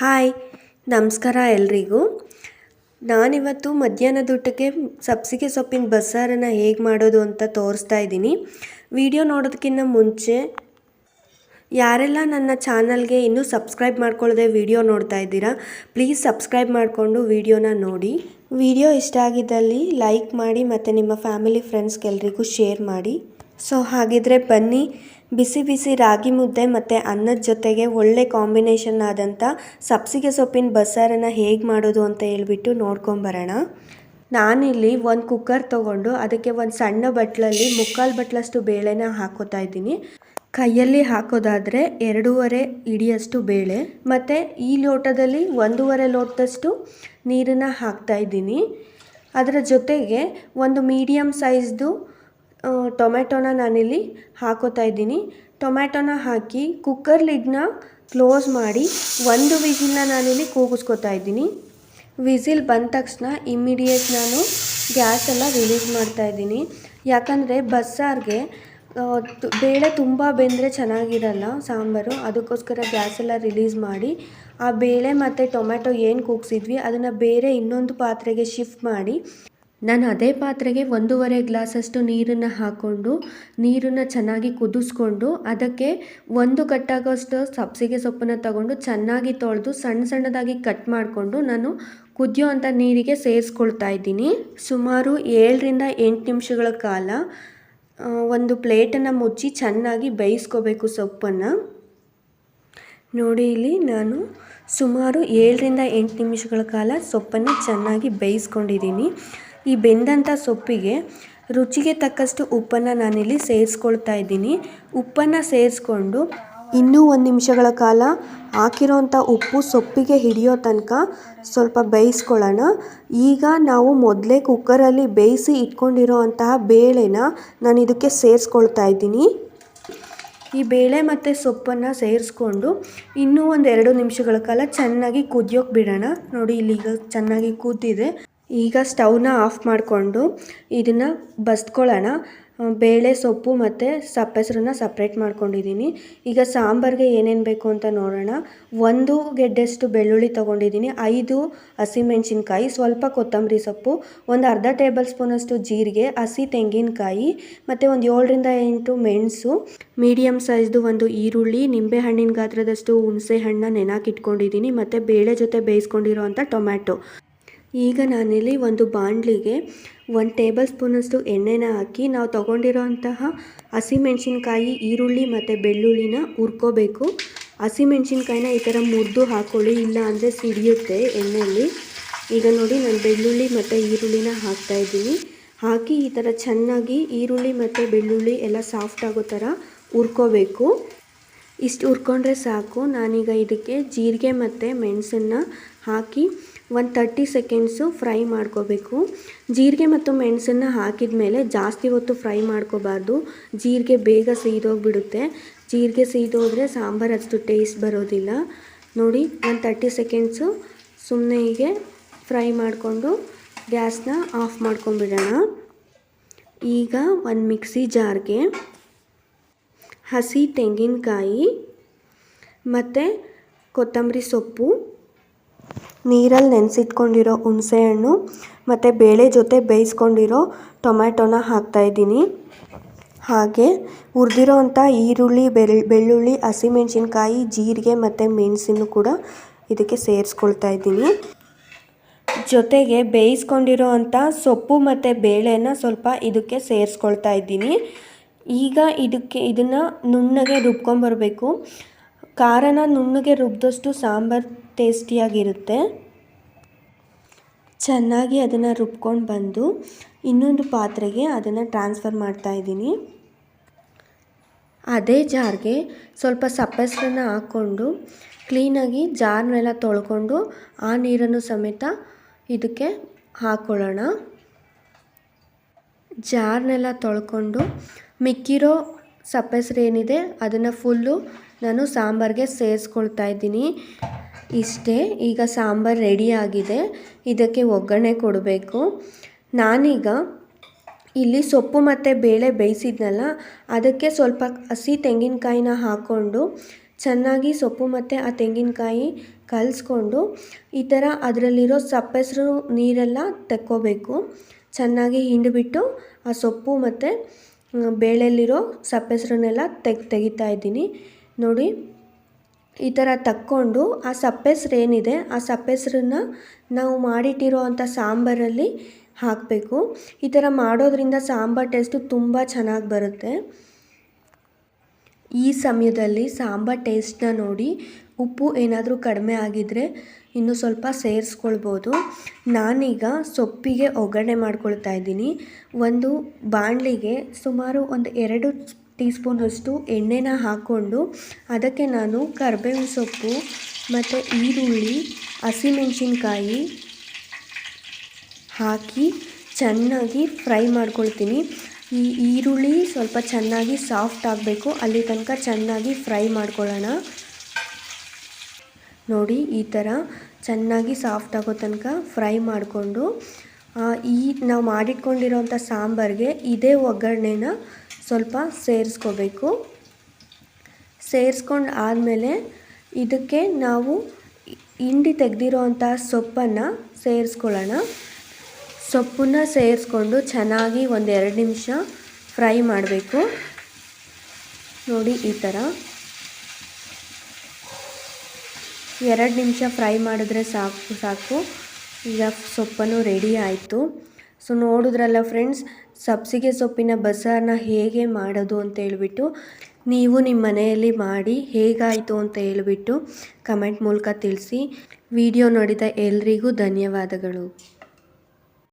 Hi, ನಮಸ್ಕಾರ ಎಲ್ರಿಗೂ. ನಾನಿವತ್ತು ಮಧ್ಯಾಹ್ನದ ಊಟಕ್ಕೆ ಸಬ್ಸಿಗೆ ಸೊಪ್ಪಿನ ಬಸ್ಸಾರನ್ನು ಹೇಗೆ ಮಾಡೋದು ಅಂತ ತೋರಿಸ್ತಾ ಇದ್ದೀನಿ. ವಿಡಿಯೋ ನೋಡೋದಕ್ಕಿಂತ ಮುಂಚೆ ಯಾರೆಲ್ಲ ನನ್ನ ಚಾನಲ್ಗೆ ಇನ್ನೂ ಸಬ್ಸ್ಕ್ರೈಬ್ ಮಾಡ್ಕೊಳ್ಳದೆ ವಿಡಿಯೋ ನೋಡ್ತಾ ಇದ್ದೀರಾ, ಪ್ಲೀಸ್ ಸಬ್ಸ್ಕ್ರೈಬ್ ಮಾಡಿಕೊಂಡು ವಿಡಿಯೋನ ನೋಡಿ. ವಿಡಿಯೋ ಇಷ್ಟ ಆಗಿದ್ದಲ್ಲಿ ಲೈಕ್ ಮಾಡಿ ಮತ್ತು ನಿಮ್ಮ ಫ್ಯಾಮಿಲಿ, ಫ್ರೆಂಡ್ಸ್ಗೆಲ್ರಿಗೂ ಶೇರ್ ಮಾಡಿ. ಸೊ ಹಾಗಿದ್ರೆ ಬನ್ನಿ, ಬಿಸಿ ಬಿಸಿ ರಾಗಿ ಮುದ್ದೆ ಮತ್ತು ಅನ್ನದ ಜೊತೆಗೆ ಒಳ್ಳೆ ಕಾಂಬಿನೇಷನ್ ಆದಂಥ ಸಬ್ಸಿಗೆ ಸೊಪ್ಪಿನ ಬಸ್ಸಾರನ್ನು ಹೇಗೆ ಮಾಡೋದು ಅಂತ ಹೇಳ್ಬಿಟ್ಟು ನೋಡ್ಕೊಂಬರೋಣ ನಾನಿಲ್ಲಿ ಒಂದು ಕುಕ್ಕರ್ ತೊಗೊಂಡು ಅದಕ್ಕೆ ಒಂದು ಸಣ್ಣ ಬಟ್ಲಲ್ಲಿ ಮುಕ್ಕಾಲು ಬಟ್ಲಷ್ಟು ಬೇಳೆನ ಹಾಕೋತಾ ಇದ್ದೀನಿ. ಕೈಯಲ್ಲಿ ಹಾಕೋದಾದರೆ ಎರಡೂವರೆ ಇಡಿಯಷ್ಟು ಬೇಳೆ ಮತ್ತು ಈ ಲೋಟದಲ್ಲಿ ಒಂದೂವರೆ ಲೋಟದಷ್ಟು ನೀರನ್ನು ಹಾಕ್ತಾ ಇದ್ದೀನಿ. ಅದರ ಜೊತೆಗೆ ಒಂದು ಮೀಡಿಯಮ್ ಸೈಜ್ದು ಟೊಮೆಟೊನ ನಾನಿಲ್ಲಿ ಹಾಕೋತಾ ಇದ್ದೀನಿ. ಟೊಮೆಟೊನ ಹಾಕಿ ಕುಕ್ಕರ್ ಲಿಡ್ನ ಕ್ಲೋಸ್ ಮಾಡಿ ಒಂದು ವಿಸಿಲ್ನ ನಾನಿಲ್ಲಿ ಕೂಗಿಸ್ಕೊತಾ ಇದ್ದೀನಿ. ವಿಸಿಲ್ ಬಂದ ತಕ್ಷಣ ಇಮ್ಮಿಡಿಯೇಟ್ ನಾನು ಗ್ಯಾಸ್ ಎಲ್ಲ ರಿಲೀಸ್ ಮಾಡ್ತಾ ಇದ್ದೀನಿ. ಯಾಕಂದರೆ ಬಸ್ಸಾರಿಗೆ ಬೇಳೆ ತುಂಬ ಬೆಂದರೆ ಚೆನ್ನಾಗಿರಲ್ಲ ಸಾಂಬಾರು, ಅದಕ್ಕೋಸ್ಕರ ಗ್ಯಾಸ್ ಎಲ್ಲ ರಿಲೀಸ್ ಮಾಡಿ, ಆ ಬೇಳೆ ಮತ್ತು ಟೊಮೆಟೊ ಏನು ಕೂಗಿಸಿದ್ವಿ, ಅದನ್ನು ಬೇರೆ ಇನ್ನೊಂದು ಪಾತ್ರೆಗೆ ಶಿಫ್ಟ್ ಮಾಡಿ ನಾನು ಅದೇ ಪಾತ್ರೆಗೆ ಒಂದೂವರೆ ಗ್ಲಾಸಷ್ಟು ನೀರನ್ನು ಹಾಕ್ಕೊಂಡು ನೀರನ್ನು ಚೆನ್ನಾಗಿ ಕುದಿಸ್ಕೊಂಡು, ಅದಕ್ಕೆ ಒಂದು ಕಟ್ಟಾಗೋಷ್ಟು ಸಬ್ಸಿಗೆ ಸೊಪ್ಪನ್ನು ತಗೊಂಡು ಚೆನ್ನಾಗಿ ತೊಳೆದು ಸಣ್ಣ ಸಣ್ಣದಾಗಿ ಕಟ್ ಮಾಡಿಕೊಂಡು ನಾನು ಕುದಿಯೋ ಅಂಥ ನೀರಿಗೆ ಸೇರಿಸ್ಕೊಳ್ತಾ ಇದ್ದೀನಿ. ಸುಮಾರು ಏಳರಿಂದ ಎಂಟು ನಿಮಿಷಗಳ ಕಾಲ ಒಂದು ಪ್ಲೇಟನ್ನು ಮುಚ್ಚಿ ಚೆನ್ನಾಗಿ ಬೇಯಿಸ್ಕೋಬೇಕು ಸೊಪ್ಪನ್ನು. ನೋಡಿ ಇಲ್ಲಿ ನಾನು ಸುಮಾರು ಏಳರಿಂದ ಎಂಟು ನಿಮಿಷಗಳ ಕಾಲ ಸೊಪ್ಪನ್ನು ಚೆನ್ನಾಗಿ ಬೇಯಿಸ್ಕೊಂಡಿದ್ದೀನಿ. ಈ ಬೆಂದಂಥ ಸೊಪ್ಪಿಗೆ ರುಚಿಗೆ ತಕ್ಕಷ್ಟು ಉಪ್ಪನ್ನು ನಾನಿಲ್ಲಿ ಸೇರಿಸ್ಕೊಳ್ತಾ ಇದ್ದೀನಿ. ಉಪ್ಪನ್ನು ಸೇರಿಸ್ಕೊಂಡು ಇನ್ನೂ ಒಂದು ನಿಮಿಷಗಳ ಕಾಲ ಹಾಕಿರೋಂಥ ಉಪ್ಪು ಸೊಪ್ಪಿಗೆ ಹಿಡಿಯೋ ತನಕ ಸ್ವಲ್ಪ ಬೇಯಿಸ್ಕೊಳ್ಳೋಣ. ಈಗ ನಾವು ಮೊದಲೇ ಕುಕ್ಕರಲ್ಲಿ ಬೇಯಿಸಿ ಇಟ್ಕೊಂಡಿರೋ ಅಂತಹ ಬೇಳೆನ ನಾನು ಇದಕ್ಕೆ ಸೇರಿಸ್ಕೊಳ್ತಾ ಇದ್ದೀನಿ. ಈ ಬೇಳೆ ಮತ್ತು ಸೊಪ್ಪನ್ನು ಸೇರಿಸ್ಕೊಂಡು ಇನ್ನೂ ಒಂದು ಎರಡು ನಿಮಿಷಗಳ ಕಾಲ ಚೆನ್ನಾಗಿ ಕುದಿಯೋಕೆ ಬಿಡೋಣ. ನೋಡಿ, ಇಲ್ಲಿ ಈಗ ಚೆನ್ನಾಗಿ ಕೂತಿದೆ. ಈಗ ಸ್ಟವ್ನ ಆಫ್ ಮಾಡಿಕೊಂಡು ಇದನ್ನು ಬಸ್ಕೊಳ್ಳೋಣ ಬೇಳೆ ಸೊಪ್ಪು ಮತ್ತು ಸಪ್ಪೆಸ್ರನ್ನ ಸಪ್ರೇಟ್ ಮಾಡ್ಕೊಂಡಿದ್ದೀನಿ ಈಗ ಸಾಂಬಾರಿಗೆ ಏನೇನು ಬೇಕು ಅಂತ ನೋಡೋಣ. ಒಂದು ಗೆಡ್ಡೆಷ್ಟು ಬೆಳ್ಳುಳ್ಳಿ ತೊಗೊಂಡಿದ್ದೀನಿ ಐದು ಹಸಿಮೆಣಸಿನ್ಕಾಯಿ ಸ್ವಲ್ಪ ಕೊತ್ತಂಬರಿ ಸೊಪ್ಪು, ಒಂದು ಅರ್ಧ ಟೇಬಲ್ ಸ್ಪೂನಷ್ಟು ಜೀರಿಗೆ, ಹಸಿ ತೆಂಗಿನಕಾಯಿ, ಮತ್ತು ಒಂದು ಏಳರಿಂದ ಎಂಟು ಮೆಣಸು ಮೀಡಿಯಮ್ ಸೈಜ್ದು ಒಂದು ಈರುಳ್ಳಿ ನಿಂಬೆಹಣ್ಣಿನ ಗಾತ್ರದಷ್ಟು ಹುಣಸೆ ಹಣ್ಣನ್ನ ನೆನಾಕಿಟ್ಕೊಂಡಿದ್ದೀನಿ ಮತ್ತು ಬೇಳೆ ಜೊತೆ ಬೇಯಿಸ್ಕೊಂಡಿರೋ ಅಂಥ ಟೊಮ್ಯಾಟೊ. ಈಗ ನಾನಿಲ್ಲಿ ಒಂದು ಬಾಣಲಿಗೆ ಒಂದು ಟೇಬಲ್ ಸ್ಪೂನಷ್ಟು ಎಣ್ಣೆನ ಹಾಕಿ ನಾವು ತೊಗೊಂಡಿರೋಂತಹ ಹಸಿಮೆಣ್ಸಿನ್ಕಾಯಿ, ಈರುಳ್ಳಿ ಮತ್ತು ಬೆಳ್ಳುಳ್ಳಿನ ಹುರ್ಕೋಬೇಕು. ಹಸಿಮೆಣ್ಸಿನ್ಕಾಯಿನ ಈ ಥರ ಮುರಿದು ಹಾಕ್ಕೊಳ್ಳಿ ಇಲ್ಲ ಅಂದರೆ ಸಿಡಿಯುತ್ತೆ ಎಣ್ಣೆಯಲ್ಲಿ. ಈಗ ನೋಡಿ ನಾನು ಬೆಳ್ಳುಳ್ಳಿ ಮತ್ತು ಈರುಳ್ಳಿನ ಹಾಕ್ತಾ ಇದ್ದೀನಿ. ಹಾಕಿ ಈ ಥರ ಚೆನ್ನಾಗಿ ಈರುಳ್ಳಿ ಮತ್ತು ಬೆಳ್ಳುಳ್ಳಿ ಎಲ್ಲ ಸಾಫ್ಟ್ ಆಗೋ ಥರ ಹುರ್ಕೋಬೇಕು. ಇಷ್ಟು ಹುರ್ಕೊಂಡ್ರೆ ಸಾಕು. ನಾನೀಗ ಇದಕ್ಕೆ ಜೀರಿಗೆ ಮತ್ತು ಮೆಣಸನ್ನು ಹಾಕಿ ಒಂದು ತರ್ಟಿ ಸೆಕೆಂಡ್ಸು ಫ್ರೈ ಮಾಡ್ಕೋಬೇಕು. ಜೀರಿಗೆ ಮತ್ತು ಮೆಣಸನ್ನು ಹಾಕಿದ ಮೇಲೆ ಜಾಸ್ತಿ ಹೊತ್ತು ಫ್ರೈ ಮಾಡ್ಕೋಬಾರ್ದು. ಜೀರಿಗೆ ಬೇಗ ಸೀದೋಗಿಬಿಡುತ್ತೆ. ಜೀರಿಗೆ ಸೀದೋದ್ರೆ ಸಾಂಬಾರು ಅಷ್ಟು ಟೇಸ್ಟ್ ಬರೋದಿಲ್ಲ. ನೋಡಿ, ಒಂದು ತರ್ಟಿ ಸೆಕೆಂಡ್ಸು ಸುಮ್ಮನೆ ಹೀಗೆ ಫ್ರೈ ಮಾಡಿಕೊಂಡು ಗ್ಯಾಸ್ನ ಆಫ್ ಮಾಡ್ಕೊಂಬಿಡೋಣ ಈಗ ಒಂದು ಮಿಕ್ಸಿ ಜಾರ್ಗೆ ಹಸಿ ತೆಂಗಿನಕಾಯಿ ಮತ್ತು ಕೊತ್ತಂಬರಿ ಸೊಪ್ಪು ನೀರಲ್ಲಿ ನೆನೆಸಿಟ್ಕೊಂಡಿರೋ ಹುಣಸೆಹಣ್ಣು ಮತ್ತು ಬೇಳೆ ಜೊತೆ ಬೇಯಿಸ್ಕೊಂಡಿರೋ ಟೊಮ್ಯಾಟೊನ ಹಾಕ್ತಾಯಿದ್ದೀನಿ ಹಾಗೆ ಹುರಿದಿರೋ ಅಂಥ ಈರುಳ್ಳಿ ಬೆಳ್ಳು ಬೆಳ್ಳುಳ್ಳಿ, ಹಸಿಮೆಣ್ಸಿನ್ಕಾಯಿ, ಜೀರಿಗೆ ಮತ್ತು ಮೆಣಸಿನ ಕೂಡ ಇದಕ್ಕೆ ಸೇರಿಸ್ಕೊಳ್ತಾ ಇದ್ದೀನಿ. ಜೊತೆಗೆ ಬೇಯಿಸ್ಕೊಂಡಿರೋ ಅಂಥ ಸೊಪ್ಪು ಮತ್ತು ಬೇಳೆನ ಸ್ವಲ್ಪ ಇದಕ್ಕೆ ಸೇರಿಸ್ಕೊಳ್ತಾ ಇದ್ದೀನಿ. ಈಗ ಇದಕ್ಕೆ, ಇದನ್ನು ನುಣ್ಣಗೆ ರುಬ್ಕೊಂಬರಬೇಕು. ಖಾರನ ನುಣ್ಣಗೆ ರುಬ್ಬಿದಷ್ಟು ಸಾಂಬಾರು ಟೇಸ್ಟಿಯಾಗಿರುತ್ತೆ. ಚೆನ್ನಾಗಿ ಅದನ್ನು ರುಬ್ಕೊಂಡು ಬಂದು ಇನ್ನೊಂದು ಪಾತ್ರೆಗೆ ಅದನ್ನು ಟ್ರಾನ್ಸ್ಫರ್ ಮಾಡ್ತಾ ಇದ್ದೀನಿ. ಅದೇ ಜಾರ್ಗೆ ಸ್ವಲ್ಪ ಸಪ್ಪೆಸರನ್ನ ಹಾಕ್ಕೊಂಡು ಕ್ಲೀನಾಗಿ ಜಾರ್ನೆಲ್ಲ ತೊಳ್ಕೊಂಡು ಆ ನೀರನ್ನು ಸಮೇತ ಇದಕ್ಕೆ ಹಾಕ್ಕೊಳ್ಳೋಣ ಜಾರ್ನೆಲ್ಲ ತೊಳ್ಕೊಂಡು ಮಿಕ್ಕಿರೋ ಸಪ್ಪೆಸರು ಏನಿದೆ ಅದನ್ನು ಫುಲ್ಲು ನಾನು ಸಾಂಬಾರಿಗೆ ಸೇರಿಸ್ಕೊಳ್ತಾ ಇದ್ದೀನಿ. ಇಷ್ಟೇ, ಈಗ ಸಾಂಬಾರು ರೆಡಿಯಾಗಿದೆ ಇದಕ್ಕೆ ಒಗ್ಗರಣೆ ಕೊಡಬೇಕು. ನಾನೀಗ ಇಲ್ಲಿ ಸೊಪ್ಪು ಮತ್ತು ಬೇಳೆ ಬೇಯಿಸಿದ್ನಲ್ಲ, ಅದಕ್ಕೆ ಸ್ವಲ್ಪ ಹಸಿ ತೆಂಗಿನಕಾಯಿನ ಹಾಕ್ಕೊಂಡು, ಚೆನ್ನಾಗಿ ಸೊಪ್ಪು ಮತ್ತು ಆ ತೆಂಗಿನಕಾಯಿ ಕಲಿಸ್ಕೊಂಡು, ಈ ಥರ ಅದರಲ್ಲಿರೋ ಸಪ್ಪೆಸರು ನೀರೆಲ್ಲ ತಕ್ಕೋಬೇಕು. ಚೆನ್ನಾಗಿ ಹಿಂಡಿಬಿಟ್ಟು ಆ ಸೊಪ್ಪು ಮತ್ತು ಬೇಳೆಯಲ್ಲಿರೋ ಸಪ್ಪೆಸರನ್ನೆಲ್ಲ ತೆಗ್, ತೆಗಿತಾ ಇದ್ದೀನಿ. ನೋಡಿ, ಈ ಥರ ತಕ್ಕೊಂಡು ಆ ಸಪ್ಪೆಸ್ರು ಏನಿದೆ, ಆ ಸಪ್ಪೆಸ್ರನ್ನ ನಾವು ಮಾಡಿಟ್ಟಿರೋ ಅಂಥ ಸಾಂಬಾರಲ್ಲಿ ಹಾಕಬೇಕು. ಈ ಥರ ಮಾಡೋದ್ರಿಂದ ಸಾಂಬಾರು ಟೇಸ್ಟು ತುಂಬ ಚೆನ್ನಾಗಿ ಬರುತ್ತೆ. ಈ ಸಮಯದಲ್ಲಿ ಸಾಂಬಾರ್ ಟೇಸ್ಟನ್ನ ನೋಡಿ, ಉಪ್ಪು ಏನಾದರೂ ಕಡಿಮೆ ಆಗಿದ್ದರೆ ಇನ್ನೂ ಸ್ವಲ್ಪ ಸೇರಿಸ್ಕೊಳ್ಬೋದು. ನಾನೀಗ ಸೊಪ್ಪಿಗೆ ಒಗ್ಗರಣೆ ಮಾಡ್ಕೊಳ್ತಾ ಇದ್ದೀನಿ. ಒಂದು ಬಾಣಲಿಗೆ ಸುಮಾರು ಒಂದು ಎರಡು ಟೀ ಸ್ಪೂನಷ್ಟು ಎಣ್ಣೆನ ಹಾಕ್ಕೊಂಡು ಅದಕ್ಕೆ ನಾನು ಕರ್ಬೇವಿನ ಸೊಪ್ಪು ಮತ್ತು ಈರುಳ್ಳಿ, ಹಸಿಮೆಣ್ಸಿನ್ಕಾಯಿ ಹಾಕಿ ಚೆನ್ನಾಗಿ ಫ್ರೈ ಮಾಡ್ಕೊಳ್ತೀನಿ. ಈ ಈರುಳ್ಳಿ ಸ್ವಲ್ಪ ಚೆನ್ನಾಗಿ ಸಾಫ್ಟ್ ಆಗಬೇಕು. ಅಲ್ಲಿ ತನಕ ಚೆನ್ನಾಗಿ ಫ್ರೈ ಮಾಡ್ಕೊಳ್ಳೋಣ. ನೋಡಿ, ಈ ಥರ ಚೆನ್ನಾಗಿ ಸಾಫ್ಟ್ ಆಗೋ ತನಕ ಫ್ರೈ ಮಾಡಿಕೊಂಡು ಈ ನಾವು ಮಾಡಿಟ್ಕೊಂಡಿರೋಂಥ ಸಾಂಬಾರಿಗೆ ಇದೇ ಒಗ್ಗರಣೆನ ಸ್ವಲ್ಪ ಸೇರಿಸ್ಕೋಬೇಕು. ಸೇರಿಸ್ಕೊಂಡು ಆದಮೇಲೆ ಇದಕ್ಕೆ ನಾವು ಹಿಂಡಿ ತೆಗೆದಿರೋ ಸೊಪ್ಪನ್ನು ಸೇರಿಸ್ಕೊಳ್ಳೋಣ. ಸೊಪ್ಪನ್ನ ಸೇರಿಸ್ಕೊಂಡು ಚೆನ್ನಾಗಿ ಒಂದು ಎರಡು ನಿಮಿಷ ಫ್ರೈ ಮಾಡಬೇಕು. ನೋಡಿ ಈ ಥರ. ಎರಡು ನಿಮಿಷ ಫ್ರೈ ಮಾಡಿದ್ರೆ ಸಾಕು ಸಾಕು. ಈಗ ಸೊಪ್ಪನ್ನು ರೆಡಿ ಆಯಿತು. ಸೊ, ನೋಡಿದ್ರಲ್ಲ ಫ್ರೆಂಡ್ಸ್ ಸಬ್ಸಿಗೆ ಸೊಪ್ಪಿನ ಬಸಾರನ್ನ ಹೇಗೆ ಮಾಡೋದು ಅಂತ ಹೇಳ್ಬಿಟ್ಟು ನೀವು ನಿಮ್ಮ ಮನೆಯಲ್ಲಿ ಮಾಡಿ ಹೇಗಾಯಿತು ಅಂತ ಹೇಳಿಬಿಟ್ಟು ಕಮೆಂಟ್ ಮೂಲಕ ತಿಳಿಸಿ. ವಿಡಿಯೋ ನೋಡಿದ ಎಲ್ರಿಗೂ ಧನ್ಯವಾದಗಳು.